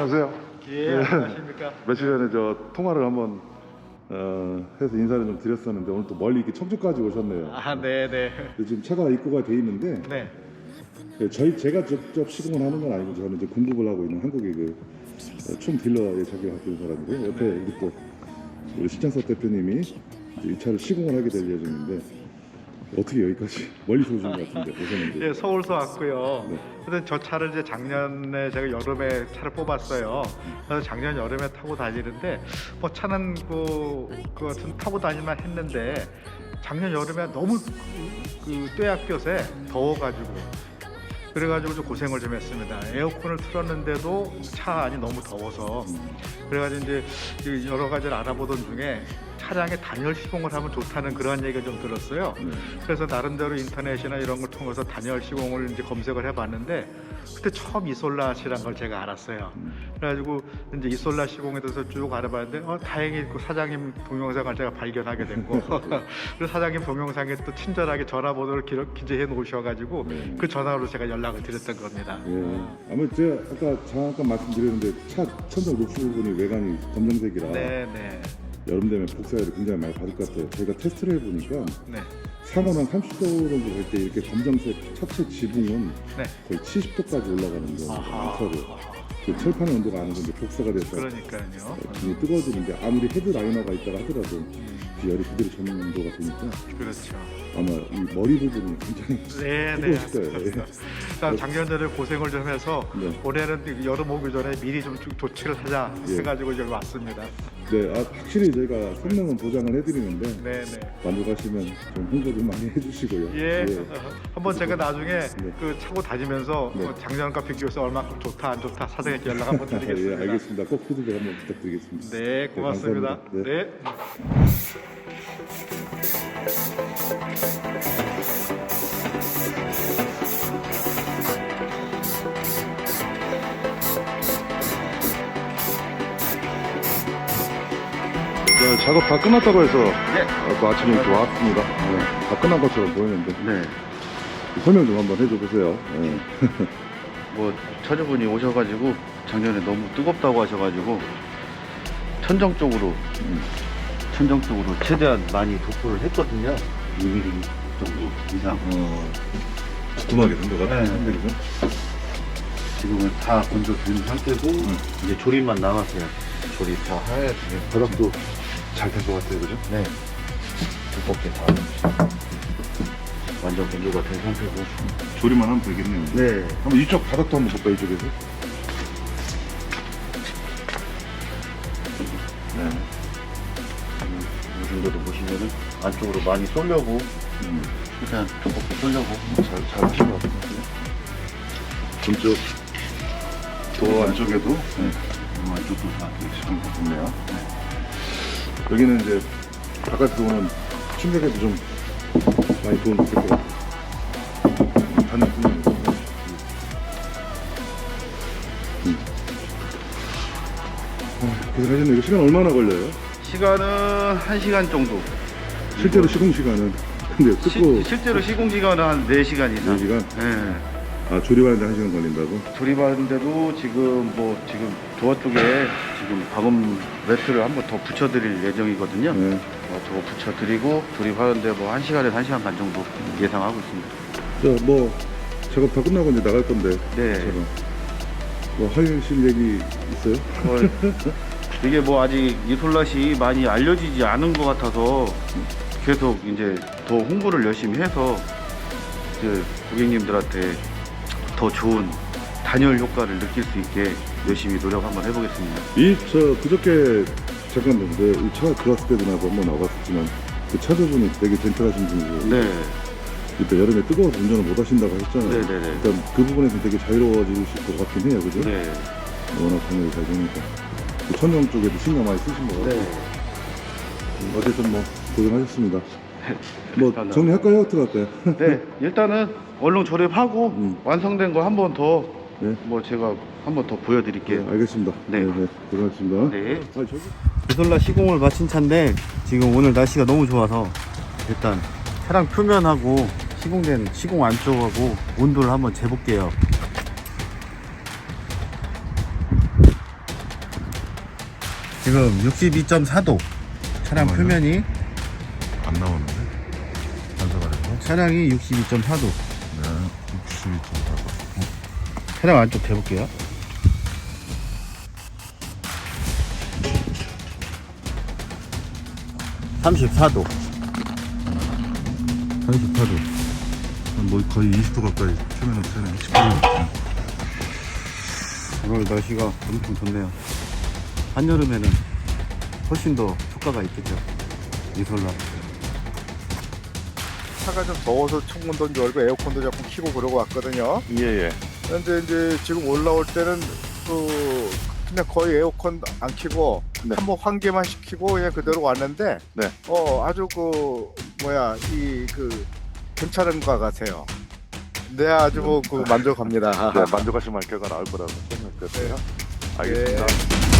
안녕하세요. 예, 안녕하십니까. 며칠 전에 저 통화를 한번 어, 해서 인사를 좀 드렸었는데 오늘 또 멀리 이렇게 청주까지 오셨네요. 아, 네, 네. 지금 차가 입고가 돼 있는데 네. 예, 저희 제가 직접 시공을 하는 건 아니고 저는 이제 공급을 하고 있는 한국의 그총 딜러의 자격을 갖고 있는 사람이고 옆에 우리 또 우리 신창섭 대표님이 이제 이 차를 시공을 하게 될 예정인데 어떻게 여기까지 멀리서 오신 것 같은데 오셨는데 예, 서울서 왔고요. 네. 근데 저 차를 이제 작년에 제가 여름에 차를 뽑았어요. 그래서 작년 여름에 타고 다니는데 뭐 차는 그, 그 같은 타고 다니만 했는데 작년 여름에 너무 그, 그 뙤약볕에 더워가지고 그래가지고 좀 고생을 좀 했습니다. 에어컨을 틀었는데도 차 안이 너무 더워서 그래가지고 이제 그 여러 가지를 알아보던 중에 차량에 단열 시공을 하면 좋다는 그런 얘기가 좀 들었어요. 네. 그래서 나름대로 인터넷이나 이런 걸 통해서 단열 시공을 이제 검색을 해봤는데 그때 처음 이솔라시란 걸 제가 알았어요. 그래가지고 이제 이솔라 시공에 대해서 쭉 알아봤는데 어, 다행히 그 사장님 동영상을 제가 발견하게 됐고 그래서 사장님 동영상에 또 친절하게 전화번호를 기록, 기재해 놓으셔가지고 네. 그 전화로 제가 연락을 드렸던 겁니다. 예. 아마 제가 아까 잠깐 말씀드렸는데 차 천장 노출 부분이 외관이 검정색이라 네, 네, 여름 되면 복사열이 굉장히 많이 받을 것 같아요. 저희가 테스트를 해보니까 네, 상온 한 30도 정도 될때 이렇게 검정색 차체 지붕은 네. 거의 70도까지 올라가는 거예요. 그 철판의 온도가 어느 정도 복사가 돼서 그러니까요. 어, 굉장히 뜨거워지는데 아무리 헤드 라이너가 있다가 하더라도 음, 그 열이 그대로 전도가 되니까 그렇죠. 아마 이 머리 부분이 굉장히 네, 네. 뜨거우실 거예요. 예. 자, 작년에 고생을 좀 해서 네. 올해는 여름 오기 전에 미리 좀 조- 조치를 하자 예. 해가지고 여기 왔습니다. 네, 아, 확실히 저희가 성능은 보장을 해드리는데 네, 네. 만족하시면 좀 홍보 좀 많이 해주시고요. 예, 한번 제가 나중에 네. 그 차고 다니면서 네. 어, 작년과 비교해서 얼마큼 좋다 안 좋다 사장님께 연락 한번 예, 드리겠습니다. 알겠습니다. 꼭 피드백 한번 부탁드리겠습니다. 네, 고맙습니다. 감사합니다. 네. 네, 작업 다 끝났다고 해서 네. 아까 아침에 이렇게 왔습니다. 네, 다 끝난 것처럼 보이는데 네. 설명 좀 한번 해줘 보세요. 네. 뭐 처제분이 오셔가지고 작년에 너무 뜨겁다고 하셔가지고 천정 쪽으로 음, 천정 쪽으로 최대한 많이 도포를 했거든요. 2mm 정도 이상. 어, 두툼하게 된 것 같아요. 네. 선배님. 지금은 다 건조된 상태고 이제 조립만 남았어요. 조립 다 해야지. 바닥도 잘된것 같아요, 그죠? 네. 두껍게 다 완전 건조가 된 상태고. 조리만 하면 되겠네요. 네. 한번 이쪽 바닥도 한번 볼까요, 이쪽에서? 네. 이 정도도 보시면은 안쪽으로 많이 쏠려고 음, 최대한 두껍게 쏠려고 잘, 잘 하신 것 같은데. 좀쪽 더 안쪽에도 네, 이 안쪽도 다좀 좋네요. 여기는 이제 바깥에서 오는 충격에도 좀 많이 도움 됐을 것 같아요. 음. 아, 고생하셨네요. 이거 시간 얼마나 걸려요? 시간은 1시간 정도. 실제로 시공 시간은 근데 뜯고 시, 실제로 시공 시간은 한 4시간 이상. 4시간? 네. 아 조립하는데 1시간 걸린다고? 조립하는데도 지금 뭐 지금 도어 쪽에 지금 방음 매트를 한번 더 붙여드릴 예정이거든요. 네. 어, 저거 붙여드리고 조립하는데 뭐 1시간에서 1시간 반 정도 예상하고 있습니다. 저 뭐 작업 다 끝나고 이제 나갈 건데 네. 저는 뭐 하실 얘기 있어요? 뭐, 이게 뭐 아직 이솔라시 많이 알려지지 않은 것 같아서 계속 이제 더 홍보를 열심히 해서 이제 고객님들한테 더 좋은 단열 효과를 느낄 수 있게 열심히 노력 한번 해보겠습니다. 이 저 그저께 잠깐만 네, 이차 들어왔을 때도 나도 한번 와봤었지만 그 차주분이 되게 젠틀하신 분이고 네, 일단 여름에 뜨거워서 운전을 못 하신다고 하셨잖아요. 네네네. 일단 그 부분에서 되게 자유로워지실 것 같긴 해요, 그죠? 네, 워낙 단열이 잘 되니까. 그 천정 쪽에도 신경 많이 쓰신 것 같고 네. 음, 어쨌든 뭐 고생하셨습니다. 뭐. 정리할까요? 어떻게 할까요? 네, 일단은 얼른 조립하고 음. 완성된 거 한 번 더 뭐 네. 제가 한 번 더 보여드릴게요. 네, 알겠습니다. 네. 네, 고생하셨습니다. 네. 아, 저기 이솔라 시공을 마친 차인데 지금 오늘 날씨가 너무 좋아서 일단 차량 표면하고 시공된 시공 안쪽하고 온도를 한번 재볼게요 지금 62.4도. 차량 잠깐만요. 표면이 안 나오는데 차량이 62.4도. 네 62.4도. 차량 안쪽 대볼게요. (34도) 34도. 뭐 거의 20도 가까이 표면은 되네 19도 오늘 날씨가 엄청 좋네요. 한여름에는 훨씬 더 효과가 있겠죠. 이솔라 차가 좀 더워서 창문도 좀 열고 에어컨도 자꾸 켜고 그러고 왔거든요. 예예. 그런데 이제 지금 올라올 때는 그 그냥 거의 에어컨 안 켜고 네. 한번 환기만 시키고 그냥 그대로 왔는데 네. 어 아주 그 뭐야 이 그 괜찮은 것 같아요. 네 아주 뭐 그 만족합니다. 네, 만족하실 만한 결과 나올 거라고 생각했거든요. 네. 알겠습니다.